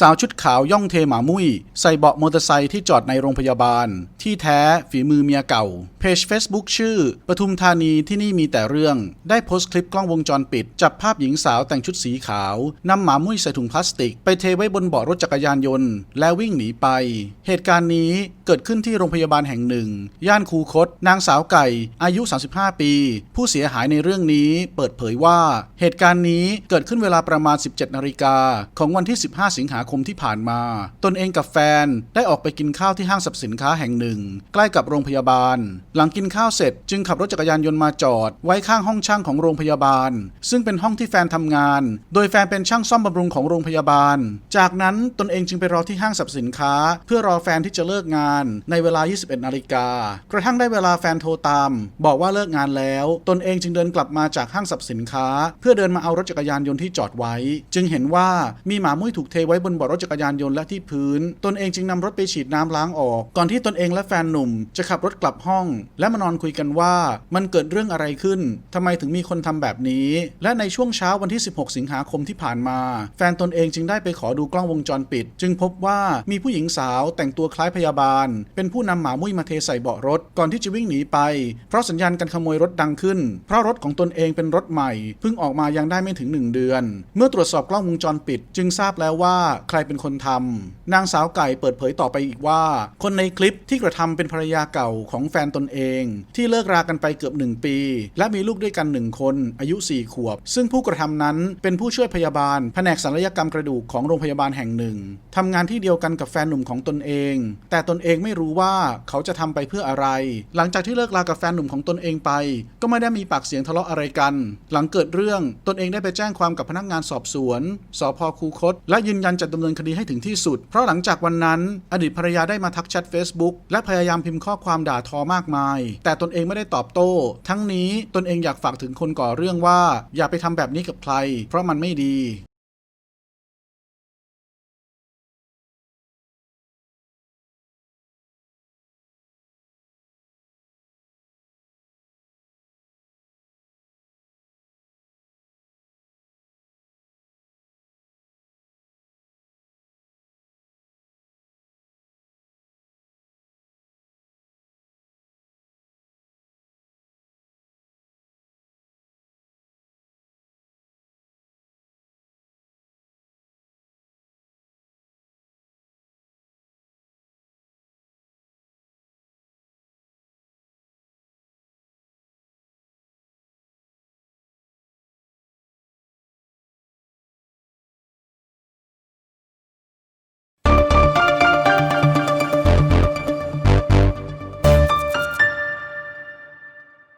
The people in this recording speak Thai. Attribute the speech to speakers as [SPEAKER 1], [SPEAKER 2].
[SPEAKER 1] สาวชุดขาวย่องเทหมามุ้ยใส่เบาะมอเตอร์ไซค์ที่จอดในโรงพยาบาล ที่แท้ฝีมือเมียเก่า เพจ Facebook ชื่อ ปทุมธานีที่นี่มีแต่เรื่อง ได้โพสต์คลิปกล้องวงจรปิด จับภาพหญิงสาวแต่งชุดสีขาวนำหมามุ้ยใส่ถุงพลาสติก ไปเทไว้บนเบาะรถจักรยานยนต์ แล้ววิ่งหนีไป เหตุการณ์นี้เกิดขึ้นที่โรงพยาบาลแห่งหนึ่ง ย่านคูคต นางสาวไก่ อายุ 35 ปี ผู้เสียหายในเรื่องนี้เปิดเผยว่า เหตุการณ์นี้เกิดขึ้นเวลาประมาณ 17 นาฬิกาของวันที่ 15 สิงหาคมที่ผ่านมา ตนเองกับแฟนได้ออกไปกินข้าวที่ห้างสรรพสินค้าแห่งหนึ่ง ใกล้กับโรงพยาบาล หลังกินข้าวเสร็จจึงขับรถจักรยานยนต์มาจอด ไว้ข้างห้องช่างของโรงพยาบาล ซึ่งเป็นห้องที่แฟนทำงาน โดยแฟนเป็นช่างซ่อมบำรุงของโรงพยาบาล จากนั้นตนเองจึงไปรอที่ห้างสรรพสินค้า เพื่อรอแฟนที่จะเลิกงานในเวลา 21นาฬิกากระทั่งได้เวลาแฟนโทรตาม บอกว่าเลิกงานแล้ว ตนเองจึงเดินกลับมาจากห้างสรรพสินค้า เพื่อเดินมาเอารถจักรยานยนต์ที่จอดไว้ จึงเห็นว่ามีหมามุ้ยถูกเทไว้บนบาะรถจักรยานยนต์และที่พื้น ตนเองจึงนำรถไปฉีดน้ำล้างออก ก่อนที่ตนเองและแฟนหนุ่ม จะขับรถกลับห้อง และมานอนคุยกันว่ามันเกิดเรื่องอะไรขึ้นทำไมถึงมีคนทำแบบนี้ และในช่วงเช้าวันที่ 16 สิงหาคมที่ผ่านมา แฟนตนเองจึงได้ไปขอดูกล้องวงจรปิด จึงพบว่ามีผู้หญิงสาวแต่งตัวคล้ายพยาบาล เป็นผู้นำหมามุ้ยมาเทใส่เบาะรถ ก่อนที่จะวิ่งหนีไป เพราะสัญญาณการขโมยรถดังขึ้น เพราะรถของตนเองเป็นรถใหม่เพิ่งออกมายังได้ไม่ถึง 1 เดือน เมื่อตรวจสอบกล้องวงจรปิด จึงทราบแล้วว่าใครเป็นคนทำนางสาวไก่เปิดเผยต่อไปอีกว่า คนในคลิปที่กระทำเป็นภรรยาเก่าของแฟนตนเอง ที่เลิกรากันไปเกือบ 1 ปี และมีลูกด้วยกัน 1 คน อายุ 4 ขวบ ซึ่งผู้กระทำนั้นเป็นผู้ช่วยพยาบาล แผนกศัลยกรรมกระดูกของโรงพยาบาลแห่งหนึ่งทำงานที่เดียวกันกับแฟนหนุ่มของตนเอง แต่ตนเองไม่รู้ว่าเขาจะทำไปเพื่ออะไร หลังจากที่เลิกรากับแฟนหนุ่มของตนเองไป ก็ไม่ได้มีปากเสียงทะเลาะอะไรกัน หลังเกิดเรื่องตนเองได้ไปแจ้งความกับพนักงานสอบสวน สพคูคต และยืนยันจะดำเนินคดีให้ถึงที่สุด เพราะหลังจากวันนั้นอดีตภรรยาได้มาทักแชท Facebook และพยายามพิมพ์ข้อความด่าทอมากมาย แต่ตนเองไม่ได้ตอบโต้ ทั้งนี้ตนเองอยากฝากถึงคนก่อเรื่องว่า อย่าไปทำแบบนี้กับใคร เพราะมันไม่ดี